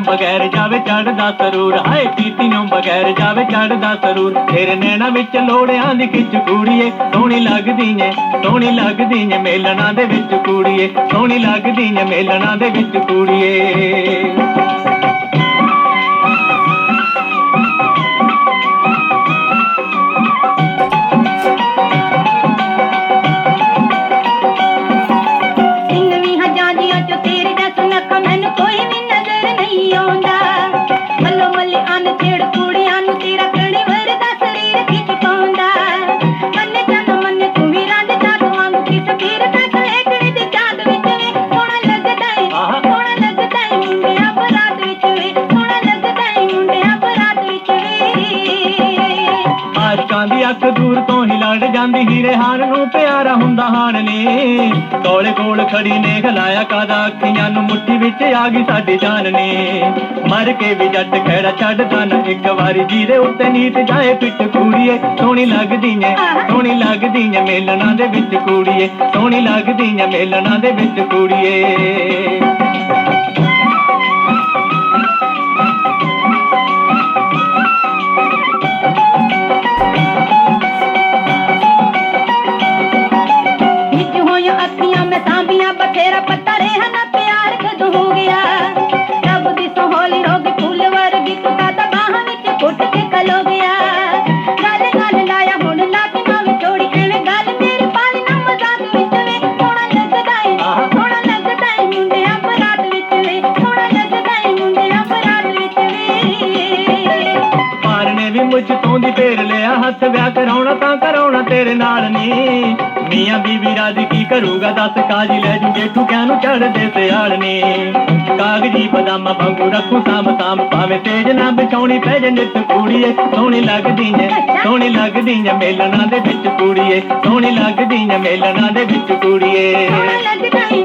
ਬਗੈਰ ਜਾਵੇ ਚੜਦਾ ਸਰੂਰ। ਹਾਏ ਪੀਤੀਓਂ ਬਗੈਰ ਜਾਵੇ ਚੜਦਾ ਸਰੂਰ। ਤੇਰੇ ਨੈਣਾ ਵਿੱਚ ਲੋੜਿਆਂ ਦੀ ਖਿੱਚ ਕੁੜੀਏ, ਸੋਹਣੀ ਲੱਗਦੀ ਏ ਸੋਹਣੀ ਲੱਗਦੀ ਏ ਮੇਲਣਾ ਦੇ ਵਿੱਚ ਕੁੜੀਏ, ਸੋਹਣੀ ਲੱਗਦੀ ਏ ਮੇਲਣਾ ਦੇ ਵਿੱਚ ਕੁੜੀਏ। தேட ਦੀ ਅੱਖ ਦੂਰ ਤੋਂ ਹੀ ਲੜ ਜਾਂਦੀ, ਹੀਰੇ ਹਾਰ ਨੂੰ ਪਿਆਰਾ ਹੁੰਦਾ ਹਾਣ ਨੇ। ਕੋਲੇ ਕੋਲ ਖੜੀ ਨੇ ਖਲਾਇਆ ਕਾਦਾ ਅੱਖੀਆਂ ਨੂੰ, ਮੁੱਠੀ ਵਿੱਚ ਆ ਗਈ ਸਾਡੀ ਜਾਨ ਨੇ। ਮਰ ਕੇ ਵੀ ਜੱਟ ਖੜਾ ਛੱਡਦਾ ਨਾ ਇੱਕ ਵਾਰੀ ਜੀਰੇ ਉੱਤੇ ਨੀਤ ਜਾਏ ਪਿੱਟ ਕੁੜੀਏ ਸੋਹਣੀ ਲੱਗਦੀ ਏ ਸੋਹਣੀ ਲੱਗਦੀ ਐ ਮੇਲਣਾ ਦੇ ਵਿੱਚ ਕੁੜੀਏ, ਸੋਹਣੀ ਲੱਗਦੀ ਏ ਮੇਲਣਾ ਦੇ ਵਿੱਚ ਕੁੜੀਏ। ਕਦੋਂ ਨੇ ਦੀ ਫੇਰ ਲਿਆ ਹੱਥ ਵਿਆਹ ਕਰਾਉਣਾ ਤਾਂ ਕਰਾਉਣਾ ਤੇਰੇ ਨਾਲ ਨੀ। ਮੀਆਂ ਬੀਵੀ ਰਾਜ ਕੀ ਕਰੂਗਾ ਦੱਸ ਕਾਜੀ ਲੈ ਜੂ ਜੇਠੂ ਕਿਆ ਨੂੰ ਚੜਦੇ ਸਿਆਲ ਨੇ। ਕਾਗਜੀ ਬਦਾਮਾਂ ਵਾਂਗੂ ਰੱਖੂ ਸਾਮ ਸਾਮ ਭਾਵੇਂ ਤੇਜ ਨਾ ਬਿਛਾਉਣੀ ਪੈ ਜੇ ਨਿੱਤ ਕੁੜੀਏ। ਸੋਹਣੀ ਲੱਗਦੀ ਏ ਸੋਹਣੀ ਲੱਗਦੀ ਏ ਮੇਲਣਾ ਦੇ ਵਿੱਚ ਕੁੜੀਏ। ਸੋਹਣੀ ਲੱਗਦੀ ਏ ਮੇਲਣਾ ਦੇ ਵਿੱਚ ਕੁੜੀਏ। ਸੋਹਣਾ ਲੱਗਦਾ ਏ।